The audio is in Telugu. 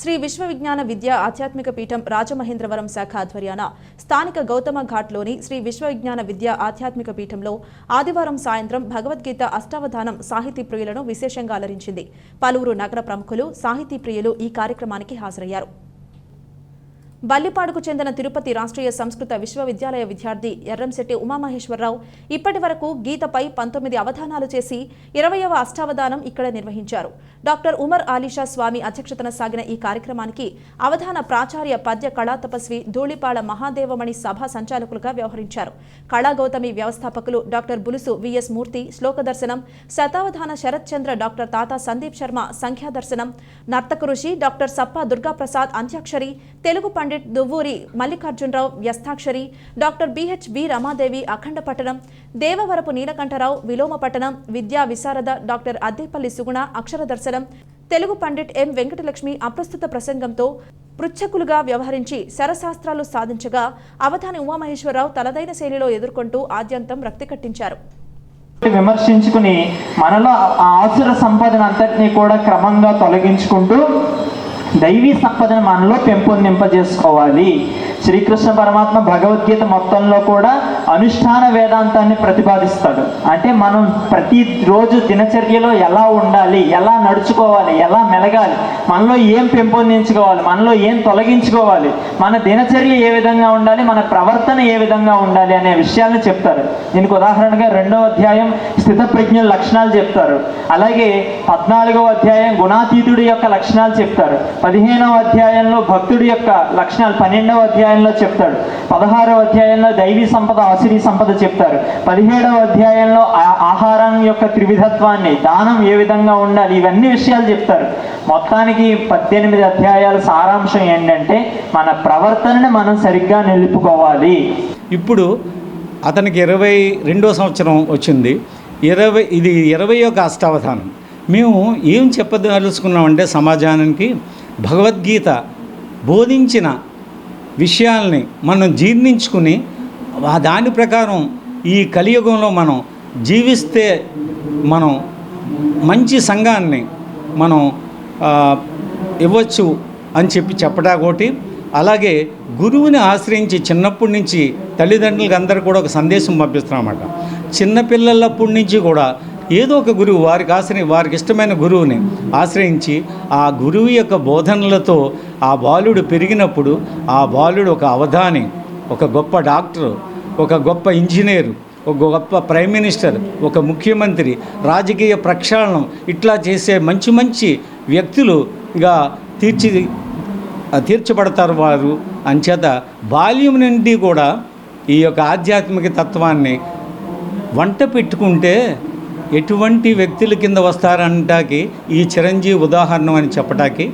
శ్రీ విశ్వ విజ్ఞాన ఆధ్యాత్మిక పీఠం రాజమహేంద్రవరం శాఖ ఆధ్వర్యాన స్థానిక గౌతమ ఘాట్లోని శ్రీ విశ్వ విజ్ఞాన విద్య ఆధ్యాత్మిక పీఠంలో ఆదివారం సాయంత్రం భగవద్గీత అష్టావధానం సాహితీ ప్రియులను విశేషంగా అలరించింది. పలువురు నగర ప్రముఖులు సాహితీ ప్రియులు ఈ కార్యక్రమానికి హాజరయ్యారు. బల్లిపాడుకు చెందిన తిరుపతి రాష్ట్రీయ సంస్కృత విశ్వవిద్యాలయ విద్యార్థి ఎర్రంశెట్టి ఉమామహేశ్వరరావు ఇప్పటి వరకు గీతపై పంతొమ్మిది అవధానాలు చేసి ఇరవయవ అష్టావధానం ఇక్కడ నిర్వహించారు. డాక్టర్ ఉమర్ ఆలీషా స్వామి అధ్యక్షతన సాగిన ఈ కార్యక్రమానికి అవధాన ప్రాచార్య పద్య కళా తపస్వి ధూళిపాళ మహాదేవమణి సభ సంచాలకులుగా వ్యవహరించారు. కళాగౌతమి వ్యవస్థాపకులు డాక్టర్ బులుసు విఎస్ మూర్తి శ్లోక దర్శనం శతావధాన శరత్చంద్ర డాక్టర్ తాతా సందీప్ శర్మ సంఖ్యా దర్శనం నర్తక ఋషి డాక్టర్ సప్ప దుర్గాప్రసాద్ అంత్యాక్షరి తెలుగు పండిట్ దువ్వూరి మల్లికార్జునరావు వ్యస్తాక్షరి డాక్టర్ బిహెచ్ బి రమాదేవి అఖండ పట్టణం దేవవరపు నీలకంఠరావు విలోమ పట్టణం విద్యా విశారద డాక్టర్ అద్దేపల్లి సుగుణ అక్షర దర్శనం తెలుగు పండిట్ ఎం వెంకటలక్ష్మి అప్రస్తుత ప్రసంగంతో పృచ్ఛకులుగా వ్యవహరించి శరశాస్త్రాలు సాధించగా అవధాని ఉమామహేశ్వరరావు తలదైన శైలిలో ఎదుర్కొంటూ ఆద్యంతం రక్తి కట్టించారు. విమర్శించుకుని మనలో ఆ ఆసుర సంపదన అంతటినీ కూడా క్రమంగా తొలగించుకుంటూ దైవీ సంపదను మనలో పెంపొందింపజేసుకోవాలి. శ్రీకృష్ణ పరమాత్మ భగవద్గీత మొత్తంలో కూడా అనుష్ఠాన వేదాంతాన్ని ప్రతిపాదిస్తాడు. అంటే మనం ప్రతి రోజు దినచర్యలో ఎలా ఉండాలి ఎలా నడుచుకోవాలి ఎలా మెలగాలి మనలో ఏం పెంపొందించుకోవాలి మనలో ఏం తొలగించుకోవాలి మన దినచర్య ఏ విధంగా ఉండాలి మన ప్రవర్తన ఏ విధంగా ఉండాలి అనే విషయాలను చెప్తారు. దీనికి ఉదాహరణగా రెండవ అధ్యాయం స్థితప్రజ్ఞ లక్షణాలు చెప్తారు. అలాగే పద్నాలుగవ అధ్యాయం గుణాతీతుడి యొక్క లక్షణాలు చెప్తారు. పదిహేనవ అధ్యాయంలో భక్తుడి యొక్క లక్షణాలు పన్నెండవ అధ్యాయం అధ్యాయంలో చెప్తాడు. పదహారవ అధ్యాయంలో దైవీ సంపద ఆసిరి సంపద చెప్తారు. పదిహేడవ అధ్యాయంలో ఆ- ఆహారం యొక్క త్రివిధత్వాన్ని దానం ఏ విధంగా ఉండాలి ఇవన్నీ విషయాలు చెప్తారు. మొత్తానికి పద్దెనిమిది అధ్యాయాల సారాంశం ఏంటంటే మన ప్రవర్తనని మనం సరిగ్గా నిలుపుకోవాలి. ఇప్పుడు అతనికి ఇరవై రెండో సంవత్సరం వచ్చింది. ఇరవై ఇది ఇరవై ఒక అష్టావధానం. మేము ఏం చెప్పదలుచుకున్నామంటే సమాజానికి భగవద్గీత బోధించిన విషయాల్ని మనం జీర్ణించుకుని దాని ప్రకారం ఈ కలియుగంలో మనం జీవిస్తే మనం మంచి సంఘాన్ని మనం ఇవ్వచ్చు అని చెప్పి చెప్పడాకోటి అలాగే గురువుని ఆశ్రయించి చిన్నప్పటి నుంచి తల్లిదండ్రులకు అందరూ కూడా ఒక సందేశం పంపిస్తున్నామన్నమాట. చిన్నపిల్లలప్పటి నుంచి కూడా ఏదో ఒక గురువు వారికి ఆశ్రయి వారికి ఇష్టమైన గురువుని ఆశ్రయించి ఆ గురువు యొక్క బోధనలతో ఆ బాలుడు పెరిగినప్పుడు ఆ బాలుడు ఒక అవధాని ఒక గొప్ప డాక్టరు ఒక గొప్ప ఇంజనీరు ఒక గొప్ప ప్రైమ్ మినిస్టర్ ఒక ముఖ్యమంత్రి రాజకీయ ప్రక్షాళనం ఇట్లా చేసే మంచి మంచి వ్యక్తులుగా తీర్చి తీర్చబడతారు వారు. అంచేత బాల్యం నుండి కూడా ఈ యొక్క ఆధ్యాత్మిక తత్వాన్ని వంట పెట్టుకుంటే ఎటువంటి వ్యక్తుల కింద వస్తారంటాకి ఈ చిరంజీవి ఉదాహరణ అని చెప్పటానికి